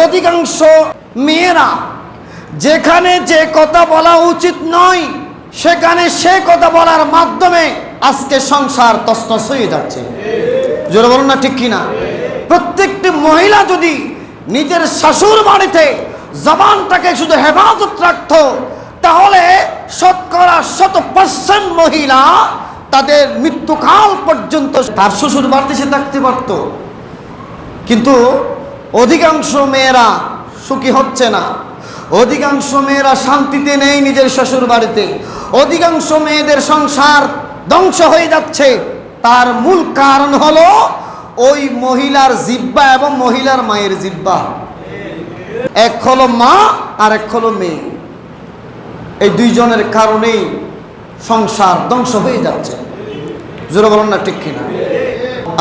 অধিকাংশ মেয়েরা, যেখানে যে কথা বলা উচিত নয়, সেখানে সে কথা বলার মাধ্যমে আজকে সংসার তসনস হয়ে যাচ্ছে। জোরে বলুন না ঠিক কিনা? প্রত্যেকটি মহিলা যদি নিজের শাশুর বাড়িতে জবানটাকে শুধু হেফাজত রাখতো, তাহলে শতকরা শত পার্সেন্ট মহিলা তাদের মৃত্যুকাল পর্যন্ত তার শ্বশুর বাড়িতে সে থাকতে পারত। কিন্তু অধিকাংশ মেয়েরা সুখী হচ্ছে না। অধিকাংশ মেয়েরা শান্তিতে নেই নিজের শ্বশুর বাড়িতে। অধিকাংশ মেয়েদের সংসার ধ্বংস হয়ে যাচ্ছে। তার মূল কারণ হলো ওই মহিলার জিব্বা এবং মহিলার মায়ের জিব্বা এক হলো মা আর এক হলো মেয়ে। এই দুইজনের কারণেই সংসার ধ্বংস হয়ে যাচ্ছে। জোরে বলুন না ঠিক কিনা?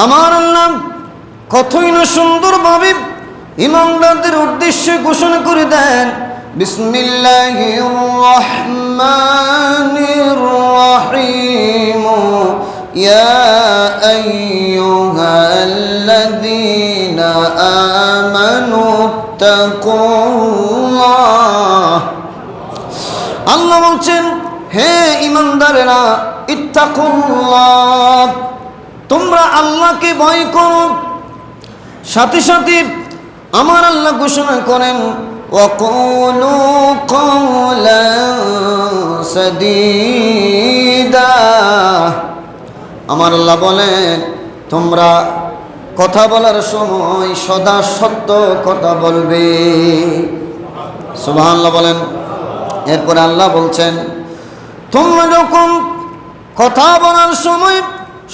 আমার আল্লাহ কতই না সুন্দরভাবে ইমানদারদের উদ্দেশ্যে ঘোষণা করে দেন আল্লাহ বলছেন, হে ইমানদারেরা ইত্তাকুল্লাহ, তোমরা আল্লাহকে ভয় করো। সাথে সাথে আমার আল্লাহ ঘোষণা করেন وقولوا قولا سديدا আমার আল্লাহ বলেন তোমরা কথা বলার সময় সদা সত্য কথা বলবে সুবহানাল্লাহ বলেন এরপরে আল্লাহ বলছেন তোমরা যখন কথা বলার সময়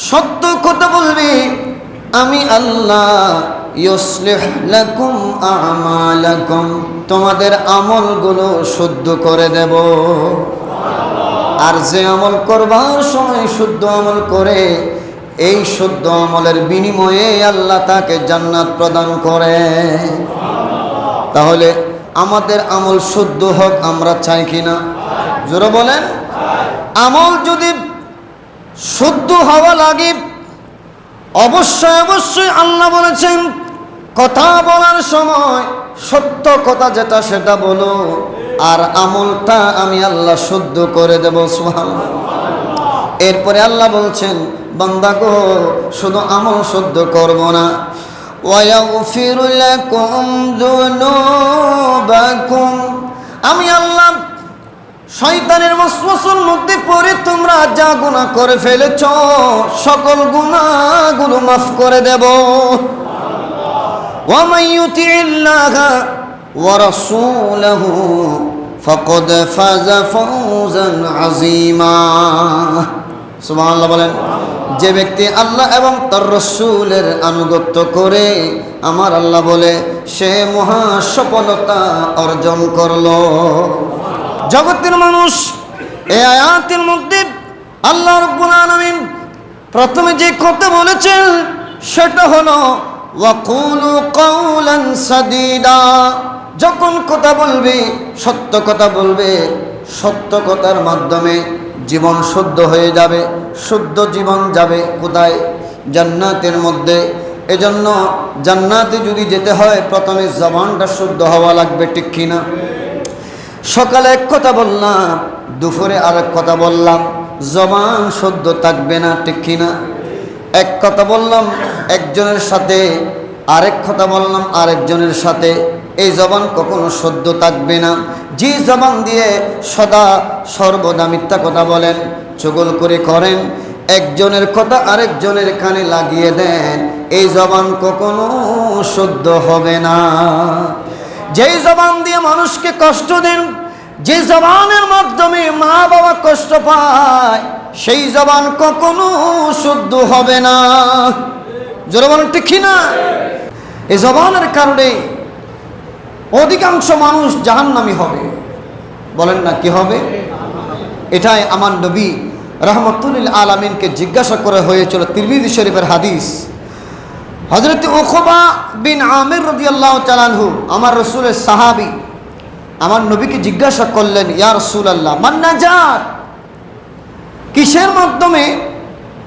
সত্য কথা বলবে আমি আল্লাহ ইউসলিহ লাকুম আমালাকুম, তোমাদের আমলগুলো শুদ্ধ করে দেব। আর যে আমল করবার সময় শুদ্ধ আমল করে, এই শুদ্ধ আমলের বিনিময়ে আল্লাহ তাকে জান্নাত প্রদান করে। তাহলে আমাদের আমল শুদ্ধ হোক, আমরা চাই কিনা জোরে বলেন। আমল যদি শুদ্ধ হওয়া লাগে, অবশ্যই অবশ্যই আল্লাহ বলেছেন কথা বলার সময় সত্য কথা যেটা সেটা বলো, আর আমলটা আমি আল্লাহ শুদ্ধ করে দেব সোহাল এরপরে আল্লাহ বলছেন, বন্দা গো, শুধু আমল শুদ্ধ করব না। আমি আল্লাহ, শয়তানের মসমসুর মধ্যে পড়ে তোমরা যা গুণা করে ফেলেছ, সকল গুণাগুলো মাফ করে দেব। ومن يطع الله ورسوله فقد فاز فوزا عظيما সুবহানাল্লাহ বলেন যে ব্যক্তি আল্লাহ এবং তার রসুলের আনুগত্য করে আমার আল্লাহ বলে সে মহা সফলতা অর্জন করলো জগতের মানুষ এই আয়াতের মধ্যে আল্লাহ রব্বুল আলামিন প্রথমে যে কথা বলেছেন সেটা হলো ওয়াকুলু কওলান সাদিদা যখন কথা বলবে, সত্য কথা বলবে, সত্য কথার মাধ্যমে জীবন শুদ্ধ হয়ে যাবে, শুদ্ধ জীবন যাবে কোথায়? জান্নাতের মধ্যে। এজন্য জান্নাতে যদি যেতে হয়, প্রথমে জবানটা শুদ্ধ হওয়া লাগবে, ঠিক কিনা সকালে এক কথা বললাম, দুপুরে আরেক কথা বললাম, জবান শুদ্ধ থাকবে না, ঠিক কিনা এক কথা বললাম একজনের সাথে, আরেক কথা বললাম, আরেকজনের সাথে। এই জবান কখনো শুদ্ধ থাকবে না। যে জবান দিয়ে সদা সর্বদা মিথ্যা কথা বলেন, চগল করে করেন, একজনের কথা আরেকজনের কানে লাগিয়ে দেন, এই জবান কখনো শুদ্ধ হবে না। যেই জবান দিয়ে মানুষকে কষ্ট দেন, যে জবানের মাধ্যমে মা বাবা কষ্ট পায়, সেই জবান কখনো শুদ্ধ হবে না। জোরে বলেন ঠিক না। এই জবানের কারণে অধিকাংশ মানুষ জাহান্নামি হবে। বলেন না কি হবে? এটাই আমার নবী রহমতুল্লিল আলমিনকে জিজ্ঞাসা করে হয়েছিল তিরমিদি শরীফের হাদিস। হজরত ওখবা বিন আমির রদি আল্লাহ চালানহু আমার রসুলের সাহাবি, আমার নবীকে জিজ্ঞাসা করলেন, ইয়া রসুল আল্লাহ মান নাজাত? কিসের মাধ্যমে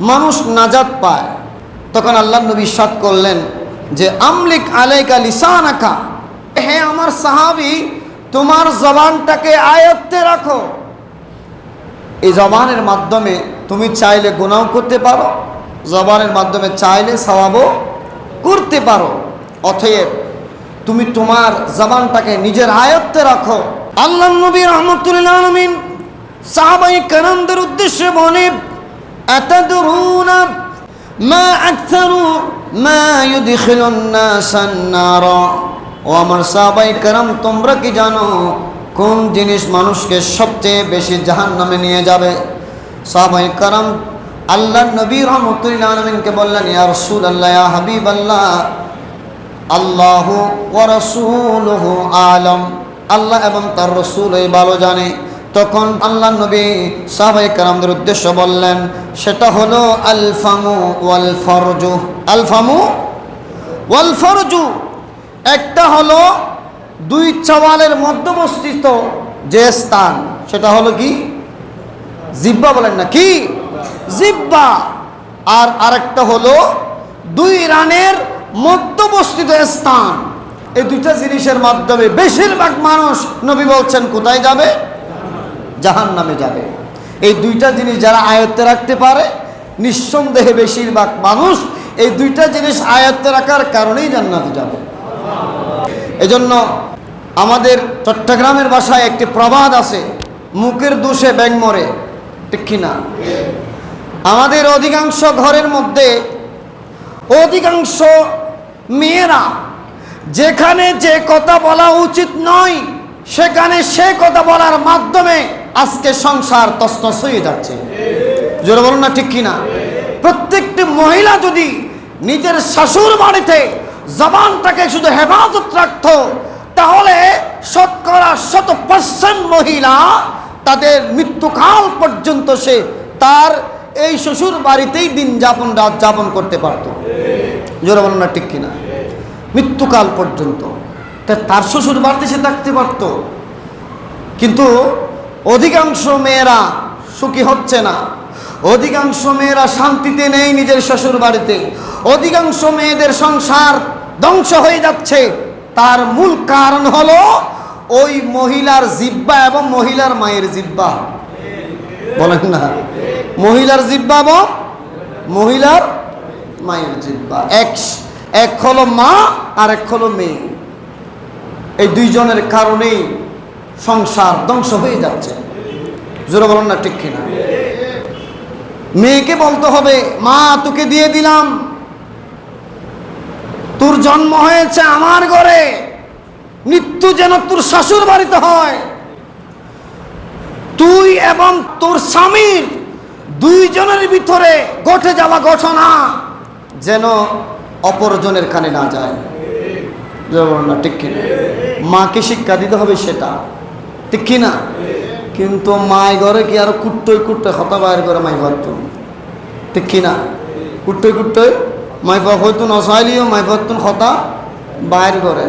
মানুষ নাজাত পায়? তখন আল্লাহ নবী সাদ করলেন যে, আমলিক আলাইকা লিসান আঁকা হে আমার সাহাবি, তোমার জবানটাকে আয়ত্তে রাখো। এই জবানের মাধ্যমে তুমি চাইলে গুণাও করতে পারো, জবানের মাধ্যমে চাইলে সবাবও করতে পারো। অথয়েব তুমি তোমার জবানটাকে নিজের আয়ত্তে রাখো। আল্লাহ নবী রহমতুল্লাহ সাহাবাই কানন্দের উদ্দেশ্যে বনে এত ما أكثر ما يدخل الناس النار ও আমার সাহাবাই কারাম তোমরা কি জানো কোন জিনিস মানুষকে সবচেয়ে বেশি জাহান নামে নিয়ে যাবে সাহাবাই কারাম আল্লাহ নবী রহমতুল্লাহ আলমিনকে বললেন ইয়া রসুল আল্লাহ ইয়া হাবিব আল্লাহ আল্লাহ ও রসুলহ আলম আল্লাহ এবং তার রসুল এই ভালো জানে তখন আল্লাহ নবী সাহাবাই কারামদের উদ্দেশ্য বললেন, সেটা হলো আলফামু ওয়াল ফরজু। আলফামু ওয়াল ফরজু। একটা হলো দুই চওয়ালের মধ্যবস্থিত যে স্থান, সেটা হলো কি? জিব্বা বলেন না, কি? জিব্বা। আর আরেকটা হলো দুই রানের মধ্যবস্থিত স্থান। এই দুইটা জিনিসের মাধ্যমে বেশিরভাগ মানুষ নবী বলছেন, কোথায় যাবে? জাহান নামে যাবে। এই দুইটা জিনিস যারা আয়ত্তে রাখতে পারে, নিঃসন্দেহে বেশিরভাগ মানুষ এই দুইটা জিনিস আয়ত্তে রাখার কারণেই জান্নাতে যাবে। এজন্য আমাদের চট্টগ্রামের ভাষায় একটি প্রবাদ আছে, মুখের দোষে ব্যাং মরে। ঠিক কিনা আমাদের অধিকাংশ ঘরের মধ্যে অধিকাংশ মেয়েরা যেখানে যে কথা বলা উচিত নয়, সেখানে সে কথা বলার মাধ্যমে আজকে সংসার তস্তস হয়ে যাচ্ছে। জোরে বলুন না ঠিক কিনা? প্রত্যেকটি মহিলা যদি নিজের শাশুর বাড়িতে জবানটাকে শুধু হেফাজত রাখত, তাহলে শতকরা শত পার্সেন্ট মহিলা তাদের মৃত্যুকাল পর্যন্ত সে তার এই শ্বশুর বাড়িতেই দিন যাপন, রাত যাপন করতে পারত। জোরে বলুন না ঠিক কিনা? মৃত্যুকাল পর্যন্ত। তার শ্বশুর বাড়িতে সে থাকতে পারত। কিন্তু অধিকাংশ মেয়েরা সুখী হচ্ছে না। অধিকাংশ মেয়েরা শান্তিতে নেই নিজের শ্বশুর বাড়িতে। অধিকাংশ মেয়েদের সংসার ধ্বংস হয়ে যাচ্ছে। তার মূল কারণ হলো ওই মহিলার জিব্বা এবং মহিলার মায়ের জিব্বা বলেন না। মহিলার জিব্বা এবং মহিলার মায়ের জিব্বা এক এক হলো মা আর এক হলো মেয়ে। এই দুইজনের কারণেই সংসার ধ্বংস হয়ে যাচ্ছে। জোরে বলুন না, ঠিক কিনা? মেয়েকে বলতে হবে, মা, তোকে দিয়ে দিলাম। তোর জন্ম হয়েছে আমার ঘরে। মৃত্যু যেন তোর শ্বশুর বাড়িতে হয়। তুই এবং তোর স্বামীর দুইজনের ভিতরে ঘটে যাওয়া ঘটনা যেন অপরজনের কানে না যায়। ঠিক কিনা? মাকে শিক্ষা দিতে হবে সেটা। ঠিক কি না কিন্তু মাই ঘরে কি আরও কুট্টই কুট্টই হতা বাইর করে মাই ভাবত ঠিক কিনা? কুট্টই কুট্টই মাই বাপ হয়তো নসাইলিও মাই ভাবতুন হতা বাইর করে।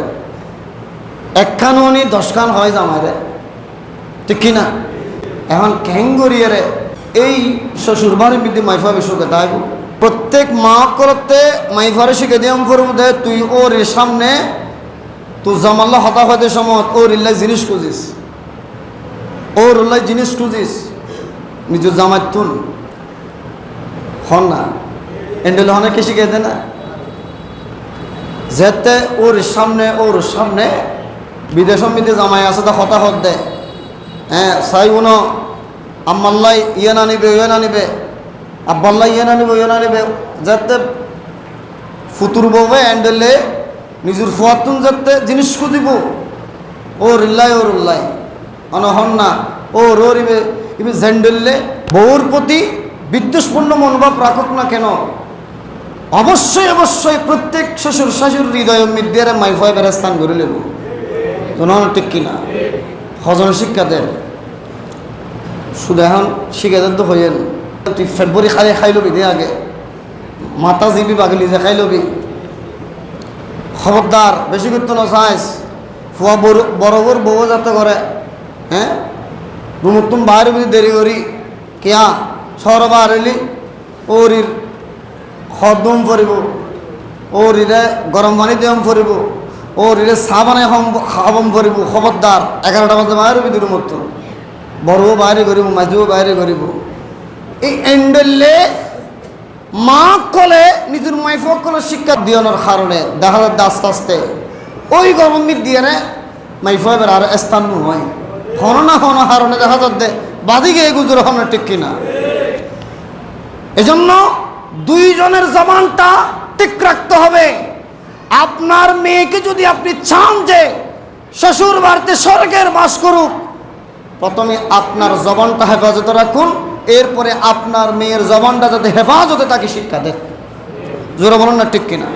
একখান উনি দশখান হয় জামাইরে। ঠিক কি না এখন ক্যাঙ্গরিয়ে রে এই শ্বশুর বাড়ির বিদ্যে মাইফা বিশুকে তাই প্রত্যেক মা করতে মাইফারে শিখে দিয়াম করব দে তুই ওর সামনে তুই জামাল্লা হতা হতে সময় ওর ইল্লাই জিনিস খুঁজিস। ওর উল্লাই জিনিস খুঁজিস নিজের জামাই তুন হন না। এন্ডেল হনে কে শিখে দে না? যেতে ওর সামনে ওর সামনে বিদেশ মিতে জামাই আছে, তা হতাহত দে। হ্যাঁ সাই উনো, আম্মাল্লাই ইয়ে না নিবে ইয়ে না নিবে। আব্বাল্লাই ইয়ে না নিবে ইয়ে না নিবে। যাতে ফুতুর ববে এন্ডেলে নিজের ফুয়াতুন যাতে জিনিস খুঁজিব। ও রিল্লাই, ও রুল্লাই। অনহন না ও রোর ইবে ইবে ঝেন্ডেললে বউর প্রতি বিদ্বেষপূর্ণ মনোভাব রাখুক না কেন? অবশ্যই অবশ্যই প্রত্যেক শ্বশুর শাশুর হৃদয় মিদ্যের মাইফয় বেড়া স্থান করে নেব জনগণ ঠিক কিনা হজন শিক্ষা দেন। শুধু এখন দেন তো হইয়েন। তুই ফেব্রুয়ারি খালি খাই লবি দে আগে। মাথা জিবি বাগলি যে খাই লবি। খবরদার, বেশি করতে না চাইস ফুয়া বড় বড় বউ যাতে করে। বাইরে বুঝি দেরি করি কিয়া শহর বাহারিলি ওরির খদম ফুরিব ওরিরে গরম পানি দিয়ম ফুরিব ও রে সাবানে হবম করিব খবরদার এগারোটা বাজে মায়ের বিদুর মতো বড়ও বাইরে করিব মাঝিও বাইরে করিব এই এন্ডেললে মা কলে নিজের মাইফক কলে শিক্ষা দিয়নোর কারণে দেখা যাচ্ছে আস্তে আস্তে ওই গরম দিয়ে মাইফ এবার আর স্থান হয় হন না হারণে দেখা যাচ্ছে বাদি গিয়ে গুজর হন ঠিক কিনা। এজন্য দুইজনের জবানটা ঠিক রাখতে হবে। আপনার মেয়েকে যদি আপনি চান যে শ্বশুর বাড়িতে স্বর্গের বাস করুক, প্রথমে আপনার জবানটা হেফাজতে রাখুন, এরপরে আপনার মেয়ের জবানটা যাতে হেফাজতে তাকে শিক্ষা দেয় জোরে বলুন না ঠিক কিনা।